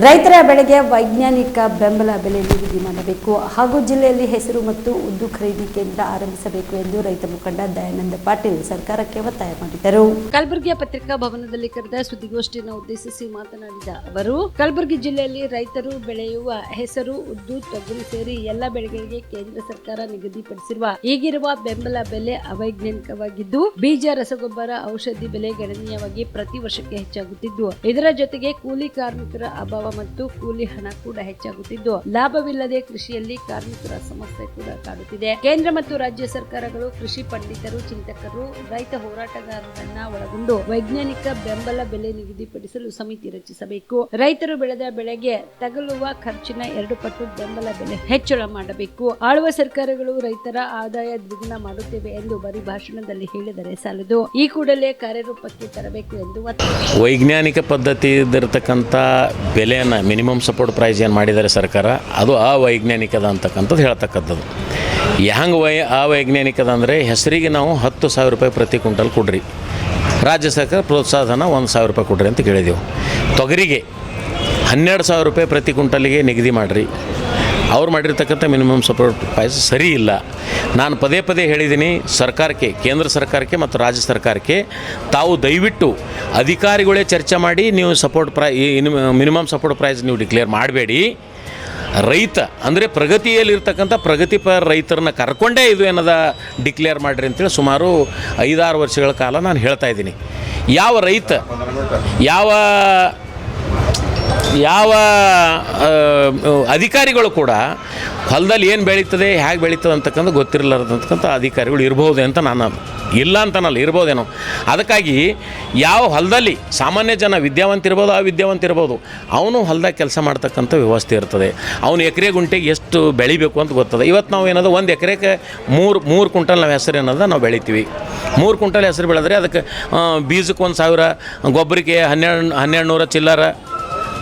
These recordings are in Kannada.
ರೈತರ ಬೆಳೆಗೆ ವೈಜ್ಞಾನಿಕ ಬೆಂಬಲ ಬೆಲೆ ನಿಗದಿ ಮಾಡಬೇಕು ಹಾಗೂ ಜಿಲ್ಲೆಯಲ್ಲಿ ಹೆಸರು ಮತ್ತು ಉದ್ದು ಖರೀದಿ ಕೇಂದ್ರ ಆರಂಭಿಸಬೇಕು ಎಂದು ರೈತ ಮುಖಂಡ ದಯಾನಂದ ಪಾಟೀಲ್ ಸರ್ಕಾರಕ್ಕೆ ಒತ್ತಾಯ ಮಾಡಿದರು. ಕಲಬುರಗಿಯ ಪತ್ರಿಕಾ ಭವನದಲ್ಲಿ ಕರೆದ ಸುದ್ದಿಗೋಷ್ಠಿಯನ್ನು ಉದ್ದೇಶಿಸಿ ಮಾತನಾಡಿದ ಅವರು, ಕಲಬುರಗಿ ಜಿಲ್ಲೆಯಲ್ಲಿ ರೈತರು ಬೆಳೆಯುವ ಹೆಸರು, ಉದ್ದು, ತೊಗರಿ ಸೇರಿ ಎಲ್ಲ ಬೆಳೆಗಳಿಗೆ ಕೇಂದ್ರ ಸರ್ಕಾರ ನಿಗದಿಪಡಿಸಿರುವ ಈಗಿರುವ ಬೆಂಬಲ ಬೆಲೆ ಅವೈಜ್ಞಾನಿಕವಾಗಿದ್ದು, ಬೀಜ, ರಸಗೊಬ್ಬರ, ಔಷಧಿ ಬೆಲೆ ಗಣನೀಯವಾಗಿ ಪ್ರತಿ ವರ್ಷಕ್ಕೆ ಹೆಚ್ಚಾಗುತ್ತಿದ್ದು, ಇದರ ಜೊತೆಗೆ ಕೂಲಿ ಕಾರ್ಮಿಕರ ಅಭಾವ ಮತ್ತು ಕೂಲಿ ಹಣ ಕೂಡ ಹೆಚ್ಚಾಗುತ್ತಿದ್ದು. ಲಾಭವಿಲ್ಲದೆ ಕೃಷಿಯಲ್ಲಿ ಕಾರ್ಮಿಕರ ಸಮಸ್ಯೆ ಕೂಡ ಕಾಡುತ್ತಿದೆ. ಕೇಂದ್ರ ಮತ್ತು ರಾಜ್ಯ ಸರ್ಕಾರಗಳು ಕೃಷಿ ಪಂಡಿತರು, ಚಿಂತಕರು, ರೈತ ಹೋರಾಟಗಾರರನ್ನ ಒಳಗೊಂಡು ವೈಜ್ಞಾನಿಕ ಬೆಂಬಲ ಬೆಲೆ ನಿಗದಿಪಡಿಸಲು ಸಮಿತಿ ರಚಿಸಬೇಕು. ರೈತರು ಬೆಳೆದ ಬೆಳೆಗೆ ತಗಲುವ ಖರ್ಚಿನ ಎರಡು ಪಟ್ಟು ಬೆಂಬಲ ಬೆಲೆ ಹೆಚ್ಚಳ ಮಾಡಬೇಕು. ಆಳುವ ಸರ್ಕಾರಗಳು ರೈತರ ಆದಾಯ ದ್ವಿಗುಣ ಮಾಡುತ್ತೇವೆ ಎಂದು ಬರಿ ಭಾಷಣದಲ್ಲಿ ಹೇಳಿದರೆ ಸಾಲದು. ಈ ಕೂಡಲೇ ಕಾರ್ಯರೂಪಕ್ಕೆ ತರಬೇಕು ಎಂದು ವೈಜ್ಞಾನಿಕ ಪದ್ಧತಿ ಇದ್ದಿರತಕ್ಕಂಥ ಬೆಲೆಯನ್ನು ಮಿನಿಮಮ್ ಸಪೋರ್ಟ್ ಪ್ರೈಸ್ ಏನು ಮಾಡಿದ್ದಾರೆ ಸರ್ಕಾರ, ಅದು ಅವೈಜ್ಞಾನಿಕದ ಅಂತಕ್ಕಂಥದ್ದು ಹೇಳ್ತಕ್ಕಂಥದ್ದು. ಹೆಂಗೆ ವೈ ಅವೈಜ್ಞಾನಿಕದ ಅಂದರೆ ಹೆಸರಿಗೆ ನಾವು ಹತ್ತು ಸಾವಿರ ರೂಪಾಯಿ ಪ್ರತಿ ಕ್ವಿಂಟಲ್ ಕೊಡ್ರಿ. ರಾಜ್ಯ ಸರ್ಕಾರ ಪ್ರೋತ್ಸಾಹನ ಒಂದು ಸಾವಿರ ರೂಪಾಯಿ ಕೊಡ್ರಿ ಅಂತ ಕೇಳಿದೆವು. ತೊಗರಿಗೆ ಹನ್ನೆರಡು ಸಾವಿರ ರೂಪಾಯಿ ಪ್ರತಿ ಕ್ವಿಂಟಲಿಗೆ ನಿಗದಿ ಮಾಡಿರಿ. ಅವ್ರು ಮಾಡಿರ್ತಕ್ಕಂಥ ಮಿನಿಮಮ್ ಸಪೋರ್ಟ್ ಪ್ರೈಸ್ ಸರಿ ಇಲ್ಲ. ನಾನು ಪದೇ ಪದೇ ಹೇಳಿದ್ದೀನಿ, ಸರ್ಕಾರಕ್ಕೆ, ಕೇಂದ್ರ ಸರ್ಕಾರಕ್ಕೆ ಮತ್ತು ರಾಜ್ಯ ಸರ್ಕಾರಕ್ಕೆ ತಾವು ದಯವಿಟ್ಟು ಅಧಿಕಾರಿಗಳೇ ಚರ್ಚೆ ಮಾಡಿ ನೀವು ಸಪೋರ್ಟ್ ಪ್ರೈ ಮಿನಿಮಮ್ ಸಪೋರ್ಟ್ ಪ್ರೈಸ್ ನೀವು ಡಿಕ್ಲೇರ್ ಮಾಡಬೇಡಿ. ರೈತ, ಅಂದರೆ ಪ್ರಗತಿಯಲ್ಲಿರ್ತಕ್ಕಂಥ ಪ್ರಗತಿಪರ ರೈತರನ್ನ ಕರ್ಕೊಂಡೇ ಇದು ಏನದ ಡಿಕ್ಲೇರ್ ಮಾಡಿರಿ ಅಂತೇಳಿ ಸುಮಾರು ಐದಾರು ವರ್ಷಗಳ ಕಾಲ ನಾನು ಹೇಳ್ತಾ ಇದ್ದೀನಿ. ಯಾವ ರೈತ, ಯಾವ ಯಾವ ಆ, ಅಧಿಕಾರಿಗಳು ಕೂಡ ಹೊಲದಲ್ಲಿ ಏನು ಬೆಳೀತದೆ ಹೇಗೆ ಬೆಳೀತದೆ ಅಂತಕ್ಕಂಥ ಗೊತ್ತಿರಲಾರ್ದಂತಕ್ಕಂಥ ಅಧಿಕಾರಿಗಳು ಇರ್ಬೋದು ಅಂತ ನಾನು ಇಲ್ಲ ಅಂತನಲ್ಲ ಇರ್ಬೋದೇನೋ. ಅದಕ್ಕಾಗಿ ಯಾವ ಹೊಲದಲ್ಲಿ ಸಾಮಾನ್ಯ ಜನ ವಿದ್ಯಾವಂತ ಇರ್ಬೋದು ವಿದ್ಯಾವಂತ ಇರ್ಬೋದು ಅವನು ಹೊಲದಾಗ ಕೆಲಸ ಮಾಡ್ತಕ್ಕಂಥ ವ್ಯವಸ್ಥೆ ಇರ್ತದೆ. ಅವನು ಎಕರೆ ಗುಂಟೆಗೆ ಎಷ್ಟು ಬೆಳಿಬೇಕು ಅಂತ ಗೊತ್ತದೆ. ಇವತ್ತು ನಾವು ಏನದ ಒಂದು ಎಕರೆಗೆ ಮೂರು ಮೂರು ಕ್ವಿಂಟಲ್ ನಾವು ಹೆಸರು ಏನದ ನಾವು ಬೆಳಿತೀವಿ. ಮೂರು ಕ್ವಿಂಟಲ್ ಹೆಸರು ಬೆಳೆದ್ರೆ ಅದಕ್ಕೆ ಬೀಜಕ್ಕೆ ಒಂದು ಸಾವಿರ ಗೊಬ್ಬರಕ್ಕೆ ಹನ್ನೆರಡು ಹನ್ನೆರಡು ನೂರ ಚಿಲ್ಲರ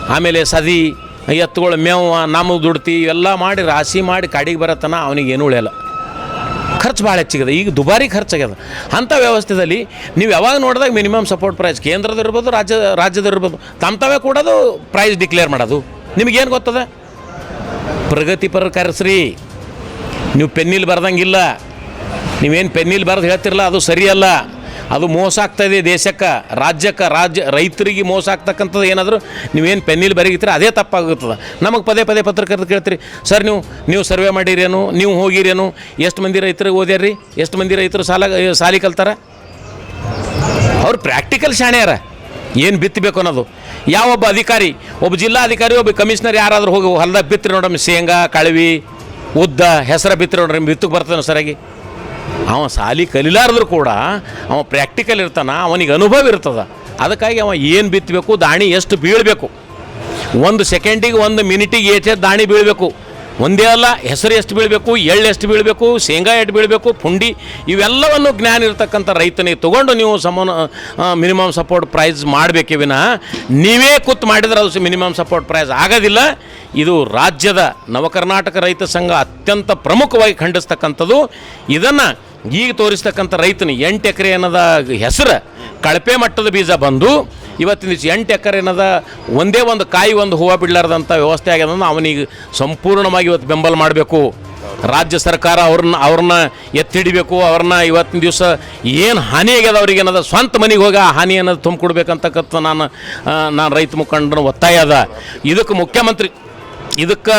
ಆಮೇಲೆ ಸದಿ ಎತ್ತುಗಳು ಮೇವ ನಮಗೆ ದುಡ್ತಿ, ಇವೆಲ್ಲ ಮಾಡಿ ರಾಶಿ ಮಾಡಿ ಕಾಡಿಗೆ ಬರತ್ತನ ಏನು ಉಳಿಯಲ್ಲ. ಖರ್ಚು ಭಾಳ ಹೆಚ್ಚಿಗಿದೆ. ಈಗ ದುಬಾರಿ ಖರ್ಚಾಗ್ಯದ. ಅಂಥ ವ್ಯವಸ್ಥೆಯಲ್ಲಿ ನೀವು ಯಾವಾಗ ನೋಡಿದಾಗ ಮಿನಿಮಮ್ ಸಪೋರ್ಟ್ ಪ್ರೈಸ್ ಕೇಂದ್ರದ ಇರ್ಬೋದು, ರಾಜ್ಯ ರಾಜ್ಯದ ಇರ್ಬೋದು ತಮ್ಮ ತಾವೇ ಕೊಡೋದು ಪ್ರೈಸ್ ಡಿಕ್ಲೇರ್ ಮಾಡೋದು. ನಿಮಗೇನು ಗೊತ್ತದ? ಪ್ರಗತಿಪರ ಕರೆಸ್ರಿ. ನೀವು ಪೆನ್ನಿಲ್ ಬರ್ದಂಗಿಲ್ಲ. ನೀವೇನು ಪೆನ್ನಿಲ್ ಬರೆದು ಹೇಳ್ತಿರಲ್ಲ ಅದು ಸರಿಯಲ್ಲ. ಅದು ಮೋಸ ಆಗ್ತಾಯಿದೆ ದೇಶಕ್ಕೆ, ರಾಜ್ಯಕ್ಕೆ, ರಾಜ್ಯ, ರೈತರಿಗೆ ಮೋಸ ಆಗ್ತಕ್ಕಂಥದ್ದು ಏನಾದರೂ? ನೀವೇನು ಪೆನ್ನಿಲ್ ಬರೀತೀರ ಅದೇ ತಪ್ಪಾಗುತ್ತದೆ. ನಮಗೆ ಪದೇ ಪದೇ ಪತ್ರಕರ್ತರು ಕೇಳ್ತೀರಿ, ಸರ್ ನೀವು ನೀವು ಸರ್ವೆ ಮಾಡಿರೇನು? ನೀವು ಹೋಗಿರೇನು? ಎಷ್ಟು ಮಂದಿ ರೈತರಿಗೆ ಓದ್ಯಾರ್ರಿ? ಎಷ್ಟು ಮಂದಿ ರೈತರು ಸಾಲ, ಸಾಲಿ ಕಲ್ತಾರ? ಅವ್ರು ಪ್ರಾಕ್ಟಿಕಲ್ ಶಾಣ್ಯಾರ. ಏನು ಬಿತ್ತಬೇಕು ಅನ್ನೋದು. ಯಾವೊಬ್ಬ ಅಧಿಕಾರಿ, ಒಬ್ಬ ಜಿಲ್ಲಾಧಿಕಾರಿ, ಒಬ್ಬ ಕಮಿಷನರ್ ಯಾರಾದರೂ ಹೋಗಿ ಹೊಲದಾಗ ಬಿತ್ತರಿ ನೋಡಮ್ಮ ಶೇಂಗಾ, ಕಳವಿ, ಉದ್ದ, ಹೆಸರು ಬಿತ್ತರಿ ನೋಡ್ರಿ ಬಿತ್ತಕ್ಕೆ ಬರ್ತದೆ ಸರಿಯಾಗಿ. ಅವ ಸಾಲಿ ಕಲಿಲಾರ್ದ್ರು ಕೂಡ ಅವ ಪ್ರಾಕ್ಟಿಕಲ್ ಇರ್ತಾನೆ, ಅವನಿಗೆ ಅನುಭವ ಇರ್ತದ. ಅದಕ್ಕಾಗಿ ಅವ ಏನು ಬಿತ್ತಬೇಕು ದಾಣಿ ಎಷ್ಟು ಬೀಳಬೇಕು? ಒಂದು ಸೆಕೆಂಡಿಗೆ ಒಂದು ಮಿನಿಟಿಗೆ ಏಚೆ ದಾಣಿ ಬೀಳಬೇಕು. ಒಂದೇ ಅಲ್ಲ, ಹೆಸರು ಎಷ್ಟು ಬೀಳಬೇಕು, ಎಳ್ಳು ಎಷ್ಟು ಬೀಳಬೇಕು, ಶೇಂಗಾ ಎಷ್ಟು ಬೀಳಬೇಕು, ಪುಂಡಿ, ಇವೆಲ್ಲವನ್ನು ಜ್ಞಾನ ಇರ್ತಕ್ಕಂಥ ರೈತನಿಗೆ ತೊಗೊಂಡು ನೀವು ಸಮನ ಮಿನಿಮಮ್ ಸಪೋರ್ಟ್ ಪ್ರೈಸ್ ಮಾಡಬೇಕೇ ವಿನ. ನೀವೇ ಕೂತ್ ಮಾಡಿದ್ರೆ ಅದು ಮಿನಿಮಮ್ ಸಪೋರ್ಟ್ ಪ್ರೈಸ್ ಆಗೋದಿಲ್ಲ. ಇದು ರಾಜ್ಯದ ನವಕರ್ನಾಟಕ ರೈತ ಸಂಘ ಅತ್ಯಂತ ಪ್ರಮುಖವಾಗಿ ಖಂಡಿಸ್ತಕ್ಕಂಥದ್ದು. ಇದನ್ನು ಈಗ ತೋರಿಸ್ತಕ್ಕಂಥ ರೈತನ ಎಂಟು ಎಕರೆ ಅನ್ನೋದ ಹೆಸರು ಕಳಪೆ ಮಟ್ಟದ ಬೀಜ ಬಂದು ಇವತ್ತಿನ ದಿವಸ ಎಂಟು ಎಕರೆ ಏನದ? ಒಂದೇ ಒಂದು ಕಾಯಿ ಒಂದು ಹೂವು ಬಿಡಲಾರ್ದಂಥ ವ್ಯವಸ್ಥೆ ಆಗ್ಯದ ಅವನಿಗೆ ಸಂಪೂರ್ಣವಾಗಿ ಇವತ್ತು ಬೆಂಬಲ ಮಾಡಬೇಕು. ರಾಜ್ಯ ಸರ್ಕಾರ ಅವ್ರನ್ನ ಅವ್ರನ್ನ ಎತ್ತಿಡಿಬೇಕು, ಅವ್ರನ್ನ ಇವತ್ತಿನ ದಿವಸ ಏನು ಹಾನಿ ಆಗ್ಯದ ಅವ್ರಿಗೆ ಏನದ? ಸ್ವಂತ ಮನೆಗೆ ಹೋಗಿ ಆ ಹಾನಿ ಅನ್ನೋದು ತುಂಬಿಕೊಡ್ಬೇಕಂತಕ್ಕಂಥ ನಾನು ನಾನು ರೈತ ಮುಖಂಡನ ಒತ್ತಾಯ ಅದ. ಇದಕ್ಕೆ ಮುಖ್ಯಮಂತ್ರಿ, ಇದಕ್ಕೆ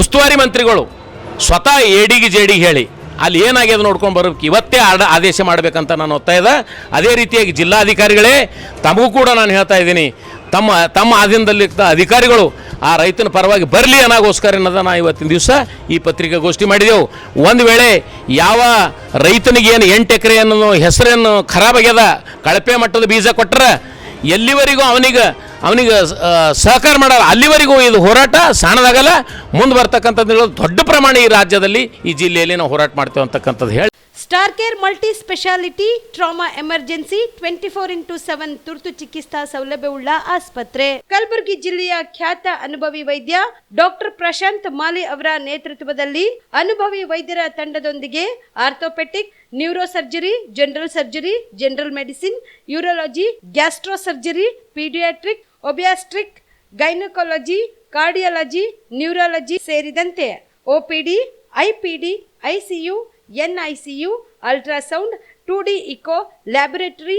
ಉಸ್ತುವಾರಿ ಮಂತ್ರಿಗಳು ಸ್ವತಃ ಏಡಿಗೆ ಜೇಡಿಗೆ ಹೇಳಿ ಅಲ್ಲಿ ಏನಾಗ್ಯದ ನೋಡ್ಕೊಂಡು ಬರೋಕೆ ಇವತ್ತೇ ಆಡ ಆದೇಶ ಮಾಡಬೇಕಂತ ನಾನು ಇದೆ ಅದೇ ರೀತಿಯಾಗಿ ಜಿಲ್ಲಾಧಿಕಾರಿಗಳೇ, ತಮಗೂ ಕೂಡ ನಾನು ಹೇಳ್ತಾ ಇದ್ದೀನಿ. ತಮ್ಮ ತಮ್ಮ ಆಧೀನದಲ್ಲಿ ಅಧಿಕಾರಿಗಳು ಆ ರೈತನ ಪರವಾಗಿ ಬರಲಿ ಅನ್ನೋಗೋಸ್ಕರ ನಾ ಇವತ್ತಿನ ದಿವಸ ಈ ಪತ್ರಿಕಾಗೋಷ್ಠಿ ಮಾಡಿದೆವು. ಒಂದು ವೇಳೆ ಯಾವ ರೈತನಿಗೆ ಏನು ಎಂಟು ಎಕರೆ ಅನ್ನೋ ಹೆಸರೇನು ಖರಾಬ್ ಆಗ್ಯದ, ಕಳಪೆ ಮಟ್ಟದ ಬೀಜ ಕೊಟ್ಟರೆ ಎಲ್ಲಿವರೆಗೂ ಅವನಿಗೆ ಅವನಿಗೆ ಸಹಕಾರ ಮಾಡಲ್ಲ. ಅಲ್ಲಿವರೆಗೂ ಇದು ಹೋರಾಟ ಸಣ್ಣದಾಗಲ್ಲ ಮುಂದೆ ಬರ್ತಕ್ಕಂಥದ್ದು ದೊಡ್ಡ ಪ್ರಮಾಣ ಈ ರಾಜ್ಯದಲ್ಲಿ, ಈ ಜಿಲ್ಲೆಯಲ್ಲಿ ನಾವು ಹೋರಾಟ ಮಾಡ್ತೇವೆ ಅಂತಕ್ಕಂಥದ್ದು ಹೇಳಿ. Star care multi speciality trauma emergency twenty four into seven ತುರ್ತು ಚಿಕಿತ್ಸಾ ಸೌಲಭ್ಯವುಳ್ಳ ಆಸ್ಪತ್ರೆ. ಕಲಬುರಗಿ ಜಿಲ್ಲೆಯ ಖ್ಯಾತ ಅನುಭವಿ ವೈದ್ಯ ಡಾಕ್ಟರ್ ಪ್ರಶಾಂತ್ ಮಾಲಿ ಅವರ ನೇತೃತ್ವದಲ್ಲಿ ಅನುಭವಿ ವೈದ್ಯರ ತಂಡದೊಂದಿಗೆ orthopaedic neuro surgery general surgery, general medicine, urology gastro surgery paediatric obstetric gynaecology cardiology neurology ಸೇರಿದಂತೆ OPD IPD ICU NICU ultrasound two D echo laboratory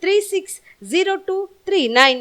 360239